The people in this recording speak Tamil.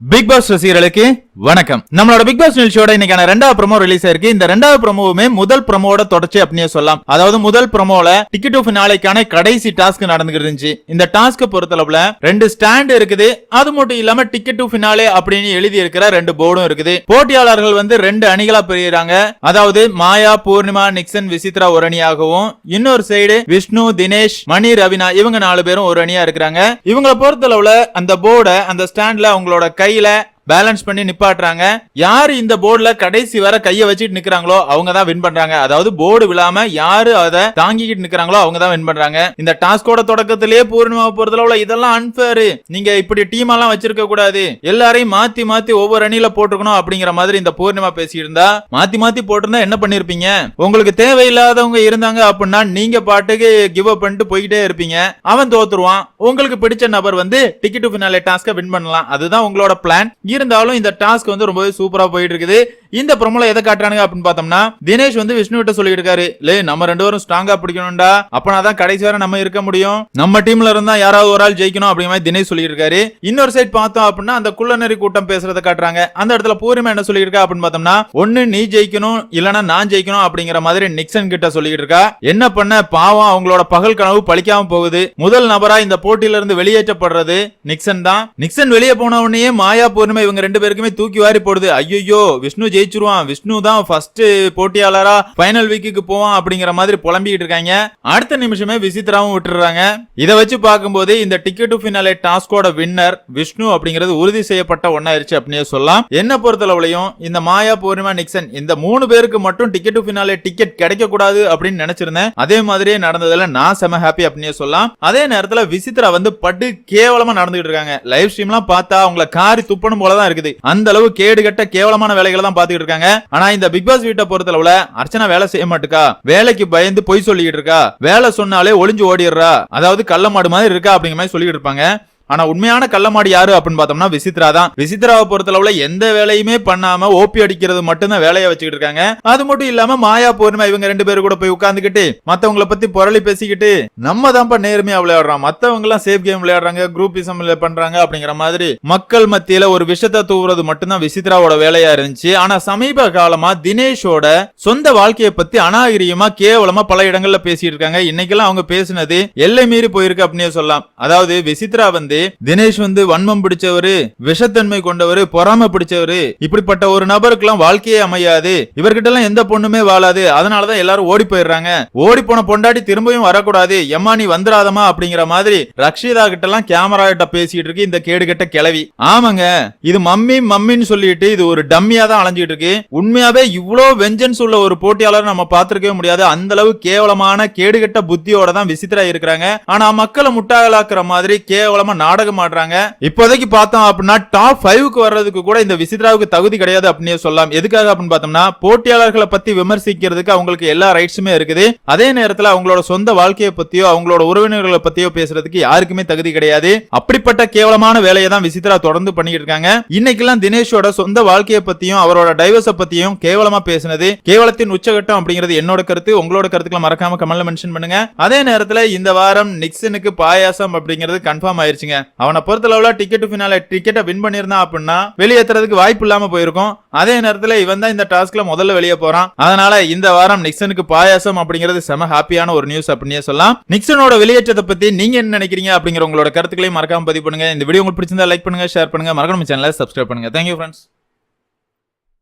பிக் பாஸ் ரசிகர்களுக்கு வணக்கம். நம்மளோட பிக் பாஸ் நிகழ்ச்சியோட இன்னைக்கான ரெண்டாவது ப்ரமோ ரிலீஸ் ஆயிருக்கு இந்த ரெண்டாவது ப்ரமோவுமே முதல் ப்ரமோட தொடர்ச்சி அப்படின்னு சொல்லலாம். அதாவது முதல் ப்ரமோல டிக்கெட் டு ஃபினாலேக்கான கடைசி டாஸ்க் நடந்துகிட்டு இருந்துச்சு. இந்த டாஸ்க் பொறுத்தளவுல ரெண்டு ஸ்டாண்ட் இருக்குது. அது மட்டும் இல்லாம டிக்கெட் டு ஃபினாலே அப்படின்னு எழுதி இருக்கிற ரெண்டு போர்டும் இருக்குது. போட்டியாளர்கள் வந்து ரெண்டு அணிகளா பிரிகிறாங்க அதாவது மாயா பூர்ணிமா நிக்சன் விசித்ரா ஒரு அணியாகவும் இன்னொரு சைடு விஷ்ணு தினேஷ் மணி ரவினா இவங்க நாலு பேரும் ஒரு அணியா இருக்கிறாங்க. இவங்களை பொறுத்தளவுல அந்த போர்டை அந்த ஸ்டாண்ட்ல அவங்களோட கையில பேலன்ஸ் பண்ணி நிப்பாட்டுறாங்க. யாரு இந்த போர்டுல கடைசி வரை கைய வச்சுட்டு நிக்கிறாங்களோ அவங்க தான் வின் பண்றாங்க. அதாவது போர்டு விழாம யாரு அதை தாங்கிக்கிட்டு நிக்கிறாங்களோ அவங்க தான் வின் பண்றாங்க. இந்த டாஸ்கோட தொடக்கத்திலேயே பூர்ணிமா உள்ள இதெல்லாம் அன்பேர் நீங்க இப்படி டீம் எல்லாம் வச்சிருக்க கூடாது. எல்லாரையும் மாத்தி மாத்தி ஒவ்வொரு அணியில போட்டுக்கணும் அப்படிங்கிற மாதிரி இந்த பூர்ணிமா பேசியிருந்தா மாத்தி மாத்தி போட்டிருந்தா என்ன பண்ணிருப்பீங்க? உங்களுக்கு தேவையில்லாதவங்க இருந்தாங்க அப்படின்னா நீங்க பாட்டுக்கு கிவ் அப் பண்ணிட்டு போய்கிட்டே இருப்பீங்க. அவன் தோத்துருவான். உங்களுக்கு பிடிச்ச நபர் வந்து ticket to finale task win பண்ணலாம். அதுதான் உங்களோட பிளான் இருந்தாலும் இந்த டாஸ்க் வந்து ரொம்பவே சூப்பரா போயிட்டு இருக்குது. இந்த ப்ரோமோல எதை காட்டுறானுங்க அப்படின்னு பார்த்தோம்னா தினேஷ் வந்து விஷ்ணு கிட்ட சொல்லிட்டு இருக்காரு லே நம்ம ரெண்டு பேரும் ஸ்ட்ராங்கா பிடிக்கணும்டா. அப்பனா தான் கடைசி வரை நம்ம இருக்க முடியும். நம்ம டீம்ல இருந்தா யாராவது ஒரு ஆள் ஜெயிக்கணும் அப்படிங்கிற மாதிரி தினேஷ் சொல்லிட்டு இருக்காரு இன்னொரு சைட் பார்த்தோம் அப்படின்னா அந்த குள்ளநெறி கூட்டம் பேசுறத காட்டுறாங்க. அந்த இடத்துல பூர்ணிமா என்ன சொல்லிட்டு இருக்கா அப்படின்னு பார்த்தோம்னா ஒண்ணு நீ ஜெயிக்கணும் இல்லனா நான் ஜெயிக்கணும் அப்படிங்கிற மாதிரி நிக்சன் கிட்ட சொல்லிட்டு இருக்கா என்ன பண்ண? பாவம் அவங்களோட பகல் கனவு பழிக்காம போகுது. முதல் நபரா இந்த போட்டியில இருந்து வெளியேற்றப்படுறது நிக்சன் தான். நிக்சன் வெளியே போன உடனே மாயா பூர்ணிமா இவங்க ரெண்டு பேருக்குமே தூக்கி வாரி போடுது. ஐயோ விஷ்ணு ஜெயிச்சிருவான். விஷ்ணு தான் ஃபர்ஸ்ட் போட்டியாளரா ஃபைனல் வீக்குக்கு போவான் அப்படிங்கிற மாதிரி புலம்பிக்கிட்டு இருக்காங்க. அடுத்த நிமிஷமே விசித்ராவும் விட்டுறாங்க இதை வச்சு பார்க்கும்போது இந்த டிக்கெட் டு ஃபினாலே டாஸ்கோட வின்னர் விஷ்ணு அப்படிங்கிறது உறுதி செய்யப்பட்ட ஒன்னாயிருச்சு அப்படின்னு சொல்லலாம். என்ன பொறுத்தளவுலையும் இந்த மாயா பூர்ணிமா நிக்சன் இந்த மூணு பேருக்கு மட்டும் டிக்கெட் டு ஃபினாலே டிக்கெட் கிடைக்க கூடாது அப்படின்னு நினைச்சிருந்தேன். அதே மாதிரியே நடந்ததுல நான் செம ஹாப்பி அப்படின்னு சொல்லலாம். அதே நேரத்துல விசித்ரா வந்து பட்டு கேவலமா நடந்துகிட்டு இருக்காங்க. லைவ் ஸ்ட்ரீம்லாம் பார்த்தா அவங்கள காரி துப்பணும் போலதான் இருக்குது. அந்த அளவு கேடு கட்ட கேவலமான வேலைகளை தான் பாத்துக்கிட்டு இருக்காங்க. ஆனா இந்த பிக் பாஸ் வீட்டை பொறுத்தளவுல அர்ச்சனா வேலை செய்ய மாட்டுக்கா? வேலைக்கு பயந்து பொய் சொல்லிக்கிட்டு இருக்கா? வேலை சொன்னாலே ஒளிஞ்சு ஓடிடுறா? அதாவது கள்ள மாடு மாதிரி இருக்கா அப்படிங்கிற மாதிரி சொல்லிட்டு இருப்பாங்க. ஆனா உண்மையான கள்ளமாடி யாரு அப்படின்னு பார்த்தோம்னா விசித்ரா தான். விசித்ராவை பொறுத்தளவுல எந்த வேலையுமே பண்ணாம ஓபி அடிக்கிறது மட்டும்தான் வேலையை வச்சுக்கிட்டு இருக்காங்க. அது மட்டும் இல்லாம மாயா பூர்ணிமா இவங்க ரெண்டு பேரும் கூட போய் உட்காந்துக்கிட்டு மத்தவங்கள பத்தி புரளி பேசிக்கிட்டு நம்ம தான்ப்பா நேர்மையா விளையாடுறோம். மத்தவங்க எல்லாம் சேஃப் கேம் விளையாடுறாங்க குரூப்பிசம் பண்றாங்க அப்படிங்கிற மாதிரி மக்கள் மத்தியில ஒரு விஷத்த தூவுறது மட்டும்தான் விசித்ராவோட வேலையா இருந்துச்சு. ஆனா சமீப காலமா தினேஷோட சொந்த வாழ்க்கையை பத்தி அநாகரிகமா கேவலமா பல இடங்கள்ல பேசிட்டு இருக்காங்க. இன்னைக்கெல்லாம் அவங்க பேசினது எல்லை மீறி போயிருக்கு அப்படின்னே சொல்லலாம். அதாவது விசித்ரா வந்து தினேஷ் வந்து வன்மம் பிடிச்சவரு விஷத்தன்மை கொண்டவரு பொறாமை பிடிச்சவரு. இப்படிப்பட்ட ஒரு நபருக்கெல்லாம் வாழ்க்கையே அமையாது. இவர்கிட்ட எல்லாம் எந்த பொண்ணுமே வாழாது. அதனாலதான் எல்லாரும் ஓடி போயிடுறாங்க. ஓடி போன பொண்டாட்டி திரும்பியும் வரக்கூடாது. எம்மா நீ வந்துடாதமா அப்படிங்கிற மாதிரி ரக்ஷிதா கிட்ட எல்லாம் கேமரா கிட்ட பேசிட்டு இருக்கு இந்த கேடு கெட்ட கிளவி ஆமாங்க இது மம்மி மம்மின்னு சொல்லிட்டு இது ஒரு டம்மியா தான் அலைஞ்சிட்டு இருக்கு. உண்மையாவே இவ்வளவு வெஞ்சன்ஸ் உள்ள ஒரு போட்டியாளர் நம்ம பார்த்திருக்கவே முடியாது. அந்த அளவு கேவலமான கேடுகட்ட புத்தியோட தான் விசித்திரா இருக்கிறாங்க. ஆனா மக்களை முட்டாளாக்குற மாதிரி கேவலமா நாடகம் ஆடுறாங்க. இப்போதைக்கு பார்த்தோம் அப்படின்னா டாப் ஃபைவ்க்கு வர்றதுக்கு கூட இந்த விசித்ராவுக்கு தகுதி கிடையாது அப்படின்னு சொல்லலாம். எதுக்காக அப்படின்னு பார்த்தோம்னா போட்டியாளர்களை பத்தி விமர்சிக்கிறதுக்கு அவங்களுக்கு எல்லா ரைட்ஸுமே இருக்குது. அதே நேரத்தில் அவங்களோட சொந்த வாழ்க்கையை பத்தியோ அவங்களோட உறவினர்களை பத்தியோ பேசுறதுக்கு யாருக்குமே தகுதி கிடையாது. அப்படிப்பட்ட கேவலமான வேலையை தான் விசித்ரா தொடர்ந்து பண்ணிட்டு இருக்காங்க. இன்னைக்கெல்லாம் தினேஷோட சொந்த வாழ்க்கையை பத்தியும் அவரோட டைவர்ஸ பத்தியும் கேவலமா பேசினது. கேவலத்தின் உச்சகட்டம் அப்படிங்கிறது என்னோட கருத்து உங்களோட கருத்துக்களை மறக்காம கமெண்ட்ல மென்ஷன் பண்ணுங்க. அதே நேரத்தில் இந்த வாரம் நிக்சனுக்கு பாயாசம் அப்படிங்கிறது கன்ஃபார்ம் ஆயிருச்சுங்க. அவனை பொறுத்தளவுல டிக்கெட் பின்னால டிக்கெட்டை வின் பண்ணியிருந்தான் அப்படின்னா வெளியேற்றுறதுக்கு வாய்ப்பு இல்லாம போயிருக்கும். அதே நேரத்துல இவன் தான் இந்த டாஸ்க்ல முதல்ல வெளியே போறான். அதனால இந்த வாரம் நிக்சனுக்கு பாயாசம் அப்படிங்கிறது செம ஹாப்பியான ஒரு நியூஸ் அப்படின்னே சொல்லலாம். நிக்சனோட வெளியேற்றத்தை பத்தி நீங்க என்ன நினைக்கிறீங்க அப்படிங்கிற உங்களோட கருத்துக்களையும் மறக்காம பதிவு பண்ணுங்க. இந்த வீடியோ உங்களுக்கு பிடிச்சிருந்தா லைக் பண்ணுங்க ஷேர் பண்ணுங்க. மறக்காம சேனலை சப்ஸ்கிரைப் பண்ணுங்க. Thank you friends